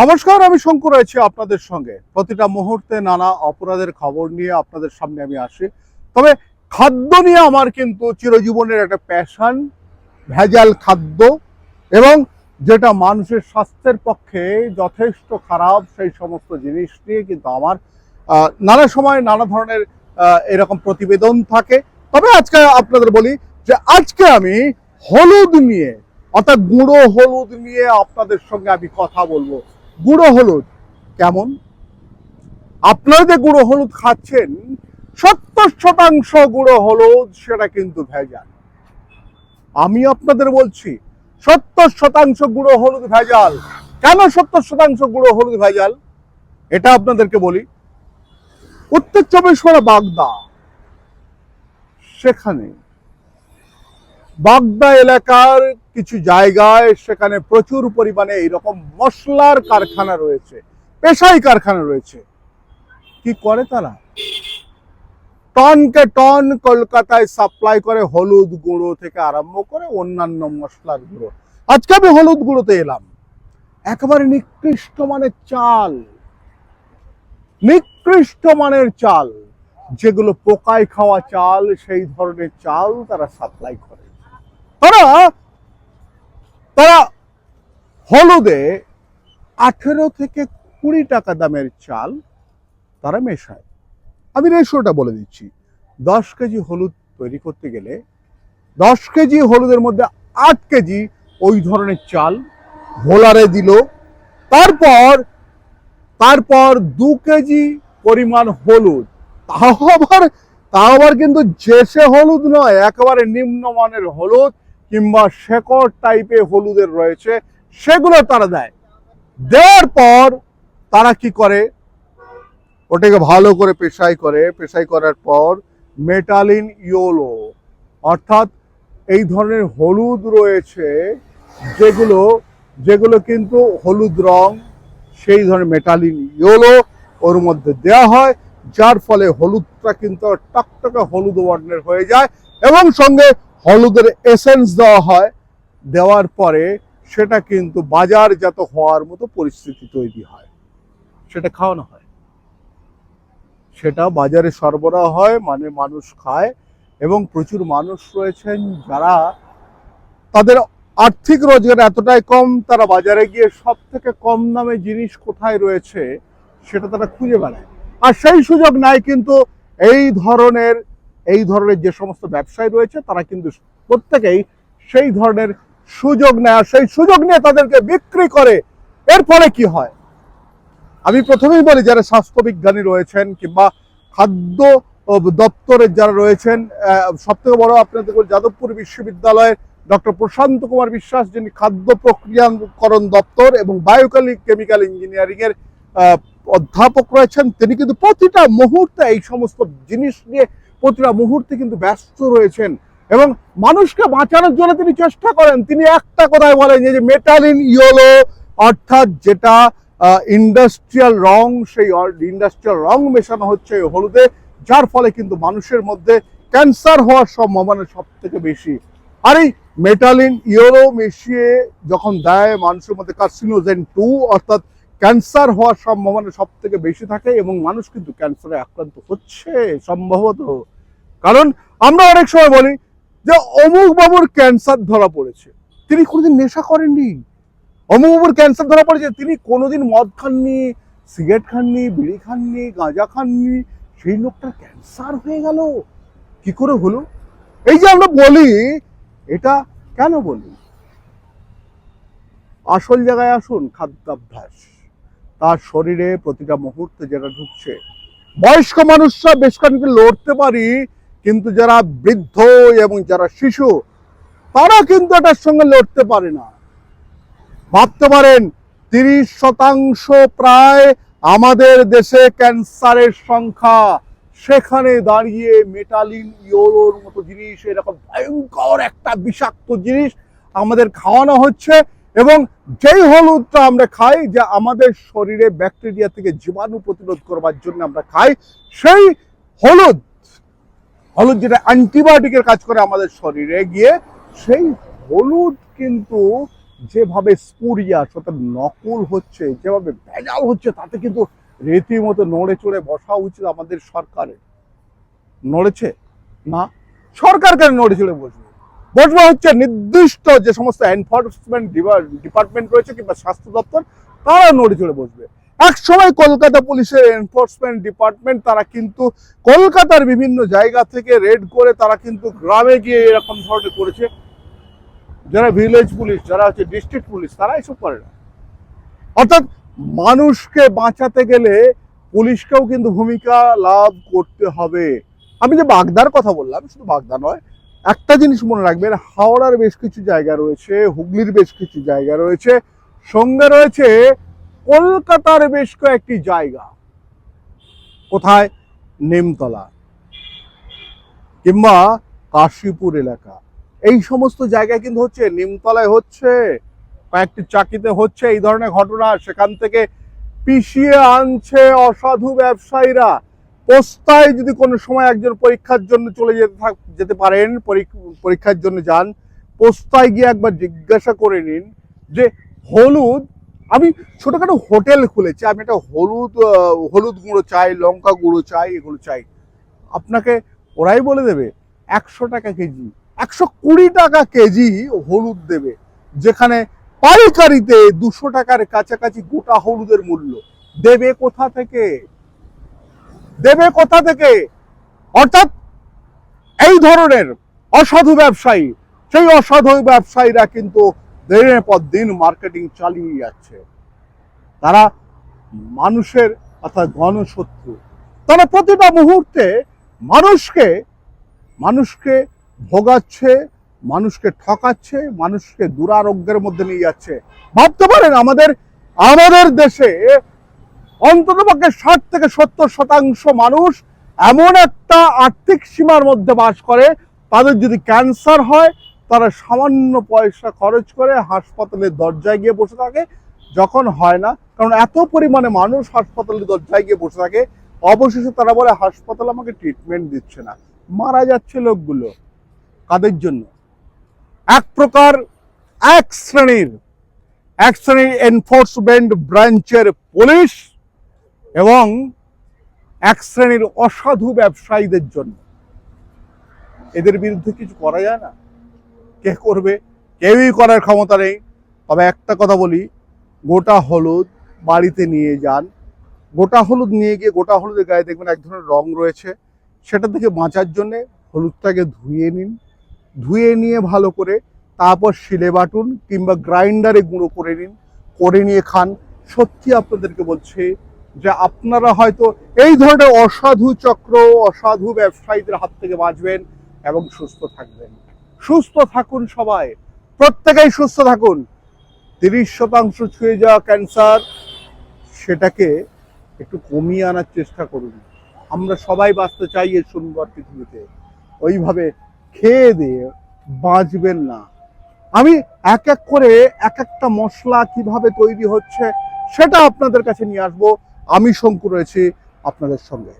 নমস্কার, আমি শঙ্কর আছি আপনাদের সঙ্গে। প্রতিটা মুহূর্তে নানা অপরাধের খবর নিয়ে আপনাদের সামনে আমি আসি। তবে খাদ্য নিয়ে আমার কিন্তু চিরজীবনের একটা প্যাশন ভেজাল খাদ্য, এবং যেটা মানুষের স্বাস্থ্যের পক্ষে যথেষ্ট খারাপ, সেই সমস্ত জিনিস নিয়ে কিন্তু আমার নানা সময় নানা ধরনের এরকম প্রতিবেদন থাকে। তবে আজকে আপনাদের বলি যে আজকে আমি হলুদ নিয়ে, অর্থাৎ গুঁড়ো হলুদ নিয়ে আপনাদের সঙ্গে আমি কথা বলব। গুঁড়ো হলুদ। কেমন? আপনারা যে গুঁড়ো হলুদ খাচ্ছেন, সত্তর শতাংশ গুঁড়ো হলুদ, সেটা কিন্তু ভেজাল। আমি আপনাদের বলছি, সত্তর শতাংশ গুঁড়ো হলুদ ভেজাল। কেন সত্তর শতাংশ গুঁড়ো হলুদ ভেজাল? এটা আপনাদেরকে বলি। উত্তর চব্বিশ পরগনা বাগদা সেখানে বাগদা এলাকার কিছু জায়গায় সেখানে প্রচুর পরিমাণে এইরকম মশলার কারখানা রয়েছে, পেশাই কারখানা রয়েছে। কি করে তারা? টনকে টন কলকাতায় সাপ্লাই করে হলুদ গুঁড়ো থেকে আরম্ভ করে অন্যান্য মশলার গুঁড়ো। আজকে আমি হলুদ গুঁড়োতে এলাম। একেবারে নিকৃষ্ট মানের চাল। নিকৃষ্ট মানের চাল। যেগুলো পোকায় খাওয়া চাল, সেই ধরনের চাল তারা সাপ্লাই করে। তারা তারা হলুদে আঠেরো থেকে কুড়ি টাকা দামের চাল তারা মেশায়। আমি রেশোটা বলে দিচ্ছি। দশ কেজি হলুদ তৈরি করতে গেলে দশ কেজি হলুদের মধ্যে আট কেজি ওই ধরনের চাল ভোলারে দিল। তারপর তারপর দু কেজি পরিমাণ হলুদ। তাও আবার তাও আবার কিন্তু জেসে হলুদ নয়, একেবারে নিম্নমানের হলুদ। কিংবা শেকড় টাইপের হলুদের রয়েছে, সেগুলো তারা দেয়। দেওয়ার পর তারা কি করে? ওটাকে ভালো করে পেশাই করে। পেশাই করার পর মেটালিন ইয়োলো অর্থাৎ এই ধরনের হলুদ রয়েছে, যেগুলো যেগুলো কিন্তু হলুদ রং, সেই ধরনের মেটালিন ইয়োলো ওর মধ্যে দেওয়া হয়, যার ফলে হলুদটা কিন্তু টকটকে হলুদ বর্ণের হয়ে যায় এবং সঙ্গে হলুদের এসেন্স দেওয়া হয়, দেওয়ার পরে সেটা কিন্তু বাজারজাত হওয়ার মতো পরিস্থিতি তৈরি হয়। সেটা খাওয়ানো হয়। সেটা বাজারে সরবরাহ হয় মানে মানুষ খায় এবং প্রচুর মানুষ রয়েছেন যারা তাদের আর্থিক রোজগার এতটাই কম, তারা বাজারে গিয়ে সব থেকে কম দামে জিনিস কোথায় রয়েছে সেটা তারা খুঁজে বেড়ায়। আর সেই সুযোগ নাই কিন্তু এই ধরনের এই ধরনের যে সমস্ত ব্যবসায়ী রয়েছে, তারা কিন্তু প্রত্যেকেই সেই ধরনের সুযোগ নেয়, সেই সুযোগ নিয়ে তাদেরকে বিক্রি করে। এর ফলে কি হয়? আমি প্রথমেই বলি, যারা স্বাস্থ্য বিজ্ঞানী রয়েছেন কিংবা খাদ্য দপ্তরের যারা রয়েছেন সব থেকে বড় আপনাদের যাদবপুর বিশ্ববিদ্যালয়ের ডক্টর প্রশান্ত কুমার বিশ্বাস, যিনি খাদ্য প্রক্রিয়াকরণ দপ্তর এবং বায়োকালি কেমিক্যাল ইঞ্জিনিয়ারিং এর অধ্যাপক রয়েছেন, তিনি কিন্তু প্রতিটা মুহূর্তে এই সমস্ত জিনিস নিয়ে প্রতিটা মুহূর্তে কিন্তু ব্যস্ত রয়েছেন। এবং মানুষকে বাঁচানোর জন্য তিনি চেষ্টা করেন। তিনি একটা কথাই বলেন যে মেটালিন ইয়োলো অর্থাৎ যেটা ইন্ডাস্ট্রিয়াল রং, সেই ইন্ডাস্ট্রিয়াল রং মেশানো হচ্ছে হলুদে, যার ফলে কিন্তু মানুষের মধ্যে ক্যান্সার হওয়ার সম্ভাবনা সব থেকে বেশি। আর এই মেটালিন ইয়োলো মিশিয়ে যখন দেয় মানুষের মধ্যে কার্সিনোজেন টু অর্থাৎ ক্যান্সার হওয়ার সম্ভাবনা সব থেকে বেশি থাকে এবং মানুষ কিন্তু ক্যান্সারে আক্রান্ত হচ্ছে সম্ভবত। কারণ আমরা অনেক সময় বলি যে অমুক বাবুর ক্যান্সার ধরা পড়েছে, তিনি কোনোদিন নেশা করেননি। অমুক বাবুর ক্যান্সার ধরা পড়েছে, তিনি কোনোদিন মদ খাননি, সিগারেট খাননি, বিড়ি খাননি, গাঁজা খাননি, সেই লোকটার ক্যান্সার হয়ে গেল। কি করে হলো? এই যে আমরা বলি, এটা কেন বলি? আসল জায়গায় আসুন, খাদ্যাভ্যাস। তার শরীরে প্রতিটা মুহূর্তে যেটা ঢুকছে। বয়স্ক মানুষরা বেশ খানিকটা লড়তে পারি, কিন্তু যারা বৃদ্ধ এবং যারা শিশু, তারা কিন্তু এটার সঙ্গে লড়তে পারে না। ভাবতে পারেন, তিরিশ শতাংশ প্রায় আমাদের দেশে ক্যান্সারের সংখ্যা। সেখানে দাঁড়িয়ে মেটালিন ইয়োলোর মতো জিনিস, এরকম ভয়ঙ্কর একটা বিষাক্ত জিনিস আমাদের খাওয়ানো হচ্ছে। এবং যেই হলুদটা আমরা খাই যে আমাদের শরীরে ব্যাকটেরিয়া থেকে জীবাণু প্রতিরোধ করবার জন্য আমরা খাই, সেই হলুদ হলুদ যেটা অ্যান্টিবায়োটিকের কাজ করে আমাদের শরীরে গিয়ে, সেই হলুদ কিন্তু যেভাবে স্পুরিয়াস অর্থাৎ নকল হচ্ছে, যেভাবে ভেজাল হচ্ছে, তাতে কিন্তু রীতিমতো নড়ে চড়ে বসা উচিত আমাদের সরকারের। নড়েছে? না। সরকার কেন নড়ে চড়ে বসবে? বসবে হচ্ছে নির্দিষ্ট যে সমস্ত এনফোর্সমেন্ট ডিপার্টমেন্ট রয়েছে কিংবা স্বাস্থ্য দপ্তর, তারা নড়ে চড়ে বসবে। এক সময় কলকাতা পুলিশের এনফোর্সমেন্ট ডিপার্টমেন্ট তারা কিন্তু কলকাতার বিভিন্ন জায়গা থেকে রেড করে তারা কিন্তু গ্রামে গিয়ে এরকম ধরনের করেছে। যারা ভিলেজ পুলিশ, যারা হচ্ছে ডিস্ট্রিক্ট পুলিশ, তারা এসব করে না। অর্থাৎ মানুষকে বাঁচাতে গেলে পুলিশকেও কিন্তু ভূমিকা লাভ করতে হবে। আমি যে বাগদার কথা বললাম, শুধু বাগদা নয় একটা জিনিস মনে রাখবেন, হাওড়ার বেশ কিছু জায়গা রয়েছে, হুগলির বেশ কিছু জায়গা রয়েছে, সঙ্গে রয়েছে কলকাতার বেশ কয়েকটি জায়গা। কোথায়? নিমতলা কিংবা কাশীপুর এলাকা। এই সমস্ত জায়গায় কিন্তু হচ্ছে, নিমতলায় হচ্ছে, কয়েকটি চাকিতে হচ্ছে এই ধরনের ঘটনা। সেখান থেকে পিছিয়ে আনছে অসাধু ব্যবসায়ীরা। পোস্তায় যদি কোনো সময় একজন পরীক্ষার জন্য চলে যেতে থাক, যেতে পারেন, পরীক- পরীক্ষার জন্য যান পোস্তায় গিয়ে একবার জিজ্ঞাসা করে নিন যে, হলুদ, আমি ছোটখাটো হোটেল খুলেছি, আমি একটা হলুদ হলুদ গুঁড়ো চাই, লঙ্কা গুঁড়ো চাই, এগুলো চাই। আপনাকে ওরাই বলে দেবে, একশো টাকা কেজি, একশো কুড়ি টাকা কেজি হলুদ দেবে, যেখানে পাইকারিতে দুশো টাকার কাছাকাছি গোটা হলুদের মূল্য। দেবে কোথা থেকে? দেবে কোথা থেকে? অর্থাৎ এই ধরনের অসাধু ব্যবসায়ী, সেই অসাধু ব্যবসায়ীরা কিন্তু দিনের পর দিন মার্কেটিং চালিয়ে যাচ্ছে। তারা মানুষের অর্থাৎ গণশত্রু। তারা প্রতিটা মুহূর্তে মানুষকে মানুষকে ভোগাচ্ছে, মানুষকে ঠকাচ্ছে, মানুষকে দুরারোগ্যের মধ্যে নিয়ে যাচ্ছে। ভাবতে পারেন আমাদের আমাদের দেশে অন্ততপক্ষে ষাট থেকে সত্তর শতাংশ মানুষ এমন একটা আর্থিক সীমার মধ্যে বাস করে, তাদের যদি ক্যান্সার হয়, তারা সামান্য পয়সা খরচ করে হাসপাতালের দরজায় গিয়ে বসে থাকে, যখন হয় না। কারণ এত পরিমাণে মানুষ হাসপাতালের দরজায় গিয়ে বসে থাকে, অবশেষে তারা বলে, হাসপাতাল আমাকে ট্রিটমেন্ট দিচ্ছে না। মারা যাচ্ছে লোকগুলো। কাদের জন্য? এক প্রকার, এক শ্রেণির এক শ্রেণির এনফোর্সমেন্ট ব্রাঞ্চের পুলিশ এবং এক শ্রেণির অসাধু ব্যবসায়ীদের জন্য। এদের বিরুদ্ধে কিছু করা যায় না। কে করবে, কেউই করার ক্ষমতা নেই। তবে একটা কথা বলি, গোটা হলুদ বাড়িতে নিয়ে যান। গোটা হলুদ নিয়ে গিয়ে গোটা হলুদের গায়ে দেখবেন এক ধরনের রং রয়েছে। সেটা থেকে বাঁচার জন্যে হলুদটাকে ধুয়ে নিন। ধুয়ে নিয়ে ভালো করে তারপর শিলে বাটুন কিংবা গ্রাইন্ডারে গুঁড়ো করে নিন। করে নিয়ে খান। সত্যি আপনাদেরকে বলছি যে আপনারা হয়তো এই ধরনের অসাধু চক্র, অসাধু ব্যবসায়ীদের হাত থেকে বাঁচবেন এবং সুস্থ থাকবেন। সুস্থ থাকুন সবাই। প্রত্যেকেই সুস্থ থাকুন। তিরিশ শতাংশ ছুঁয়ে যাওয়া ক্যান্সার, সেটাকে একটু কমিয়ে আনার চেষ্টা করুন। আমরা সবাই বাঁচতে চাই এই সুন্দর পৃথিবীতে। ওইভাবে খেয়ে দিয়ে বাঁচবেন না। আমি এক এক করে এক একটা মশলা কীভাবে তৈরি হচ্ছে, সেটা আপনাদের কাছে নিয়ে আসব। আমি শঙ্কু রয়েছে আপনাদের সঙ্গে।